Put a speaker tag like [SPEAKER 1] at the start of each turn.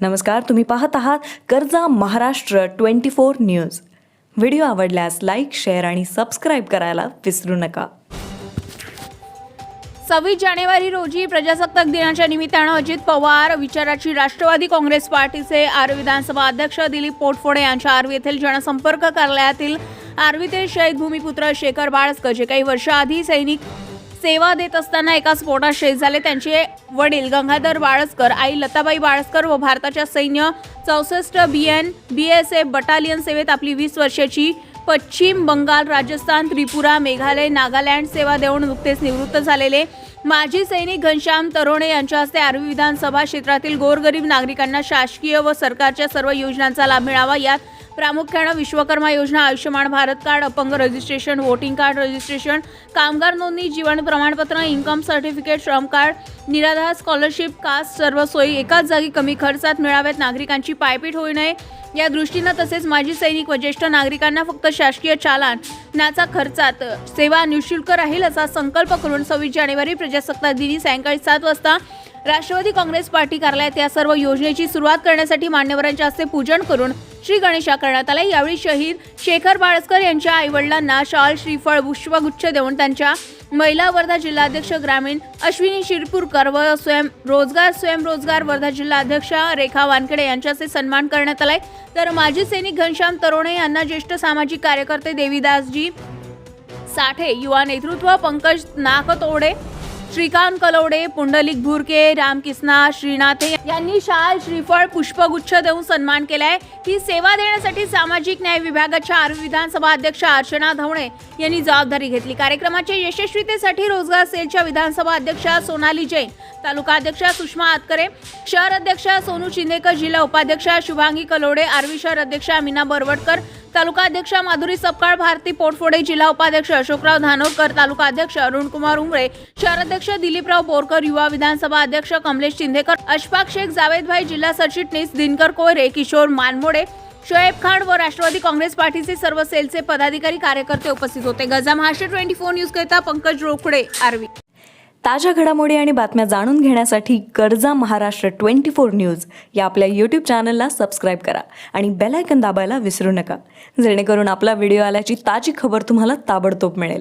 [SPEAKER 1] नमस्कार तुम्ही पाहत आहात कर्जा Maharashtra twenty four news. Video आवडल्यास लाईक शेअर आणि सबस्क्राईब करायला विसरू नका.
[SPEAKER 2] सव्वीस जानेवारी रोजी प्रजासत्ताक दिनाच्या निमित्तानं अजित पवार विचाराची राष्ट्रवादी काँग्रेस पार्टीचे आर विधानसभा अध्यक्ष दिलीप पोटफोडे यांच्या आर्वी येथील जनसंपर्क कार्यालयातील आर्वीतील शहीद भूमिपुत्र शेखर बाळस्क जे काही वर्षाआधी सैनिक सेवा देत असताना एका स्फोटात शहीद झाले. त्यांचे वडील गंगाधर बाळस्कर आई लताबाई बाळस्कर व भारताच्या सैन्य चौसष्ट B N B S F battalion सेवेत आपली वीस वर्षाची पश्चिम बंगाल राजस्थान त्रिपुरा मेघालय नागालँड सेवा देऊन नुकतेच निवृत्त झालेले. माजी सैनिक घनश्याम तरोणे यांच्या हस्ते आर्वी विधानसभा क्षेत्रातील गोरगरीब नागरिकांना शासकीय व सरकारच्या सर्व योजनांचा लाभ मिळावा. यात प्रामुख्यानं विश्वकर्मा योजना आयुष्यमान भारत कार्ड अपंग रजिस्ट्रेशन वोटिंग कार्ड रजिस्ट्रेशन कामगार नोंदणी जीवन प्रमाणपत्र इन्कम सर्टिफिकेट श्रम कार्ड निराधार स्कॉलरशिप कास्ट सर्व सोयी एकाच जागी कमी खर्चात मिळाव्यात नागरिकांची पायपीट होऊ नये. या दृष्टीनं तसेच माजी सैनिक व ज्येष्ठ नागरिकांना फक्त शासकीय चालान नाचा खर्चात सेवा निशुल्क राहील असा संकल्प करून सव्वीस जानेवारी प्रजासत्ताक दिनी सायंकाळी सात वाजता राष्ट्रवादी काँग्रेस पार्टी कार्यालयात या सर्व योजनेची सुरुवात करण्यासाठी मान्यवरांच्या हस्ते पूजन करून श्री गणेशा करण्यात आला. यावेळी शहीद शेखर बाळस्कर यांच्या आईवडिलांना शाल श्रीफळ पुष्पगुच्छ देऊन त्यांच्या महिला वर्धा जिल्हाध्यक्ष ग्रामीण अश्विनी शिरपूरकर व स्वयं रोजगार स्वयंरोजगार वर्धा जिल्हा अध्यक्ष रेखा वानखेडे यांच्याचे सन्मान करण्यात आलाय. तर माजी सैनिक घनश्याम तरोणे यांना ज्येष्ठ सामाजिक कार्यकर्ते देवीदासजी साठे युवा नेतृत्व पंकज नाकतोडे श्रीकांत कलवडे पुंडलिक भुरके रामकिस्ना श्रीनाथे यांनी शाल श्रीफळ पुष्पगुच्छ देऊन सन्मान केलाय. ही सेवा देण्यासाठी सामाजिक न्याय विभागाच्या आर्वी विधानसभा अध्यक्ष अर्चना धवणे यांनी जबाबदारी घेतली. कार्यक्रमाच्या यशस्वीतेसाठी रोजगार सेलच्या विधानसभा अध्यक्षा सोनाली जैन तालुका अध्यक्षा सुषमा आतकरे शहर अध्यक्षा सोनू शिंदेकर जिल्हा उपाध्यक्षा शुभांगी कलोडे आर्वी शहर अध्यक्षा मीना बरवडकर तालुका अध्यक्षा माधुरी सपकाळ भारती पोटफोडे जिल्हा उपाध्यक्ष अशोकराव धानोरकर तालुका अध्यक्ष अरुणकुमार उमरे शहर अध्यक्ष दिलीपराव बोरकर युवा विधानसभा अध्यक्ष कमलेश शिंदेकर अशफाक शेख जावेदभाई जिल्हा सरचिटणीस दिनकर कोयरे किशोर मानमोडे शोएब खान व राष्ट्रवादी काँग्रेस पार्टीचे सर्व सेलचे पदाधिकारी कार्यकर्ते उपस्थित होते. गजा महाराष्ट्र ट्वेंटी फोर न्यूज करिता पंकज रोकडे आर्वी.
[SPEAKER 1] ताज्या घडामोडी आणि बातम्या जाणून घेण्यासाठी गरजा महाराष्ट्र ट्वेंटी फोर न्यूज या आपल्या यूट्यूब चॅनलला सबस्क्राईब करा आणि बेलायकन दाबायला विसरू नका. जेणेकरून आपला व्हिडिओ आल्याची ताजी खबर तुम्हाला ताबडतोब मिळेल.